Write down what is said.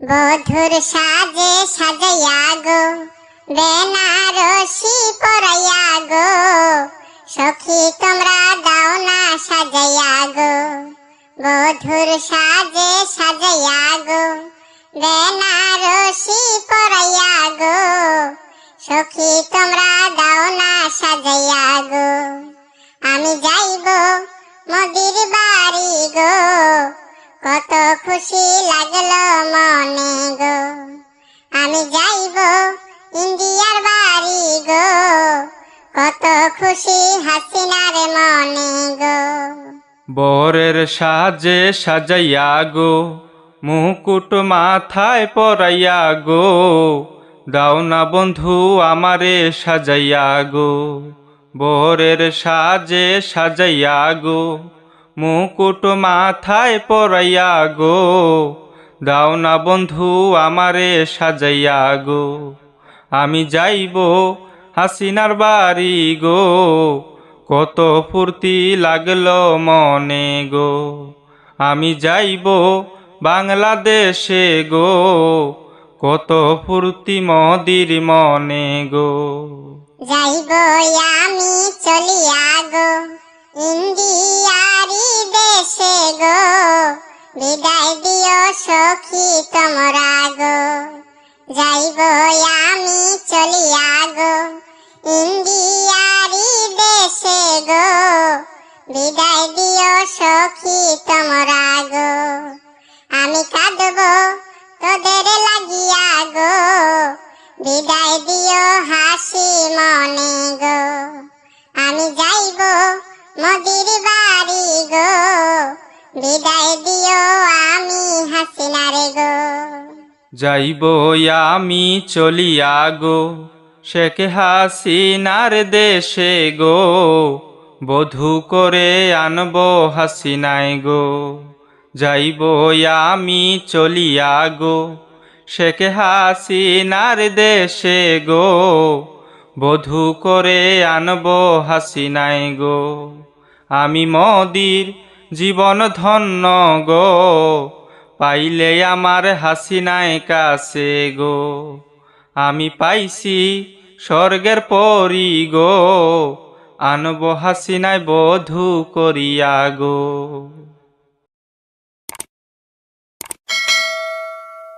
বধুর সাজে সাজাইয়া গো, বেনারসি পরাইয়া গো। সখী, তোমরা দাও না সাজাইয়া গো। বধুর সাজে সাজাইয়া গো, বেনারসি পরাইয়া গো। সখী, তোমরা দাও না সাজাইয়া কত খুশি লাগল মনে গো। আমি যাইব ইন্ডিয়ার বাড়ি গো। কত খুশি হাসিনার মনে গো। বরের সাজে সাজাইয়া গো, মুকুট মাথায় পরাইয়া গো। দাও না বন্ধু আমারে সাজাইয়া গো, বরের সাজে সাজাইয়া গো। মুকুট মাথায় পরাইয়া গো, দাও না বন্ধু আমারে সাজাইয়া গো। আমি যাইব হাসিনার বাড়ি গো, কত ফুর্তি লাগল মনে গো। আমি যাইব বাংলাদেশে গো, কত ফুর্তি মদির মনে গো। যাইব আমি চলিয়া গো ইন্ডিয়ারি সখী তোমরা গো। যাইব আমি চলিয়া গো। ইন্ডিয়ারি দেশে গো। বিদায় দিও সখী তোমরা গো। আমি কাঁদব তোদের লাগিয়া গো। বিদায় দিও হাসি মনে গো। আমি যাইব মোদির বাড়ি গো। বিদায় দিও যাইব আমি চলিয়া গো। শেখ হাসিনার দেশে গো। বধু করে আনব হাসিনাই গো। যাইব আমি চলিয়া গো। শেখ হাসিনার দেশে গো। বধু করে আনব হাসিনাই গো। আমি মদির জীবন ধন্য গো। পাইলে আমার হাসিনাই কাছে গো। আমি পাইছি স্বর্গের পরি গো আনব হাসিনায় বধু করিয়া গো।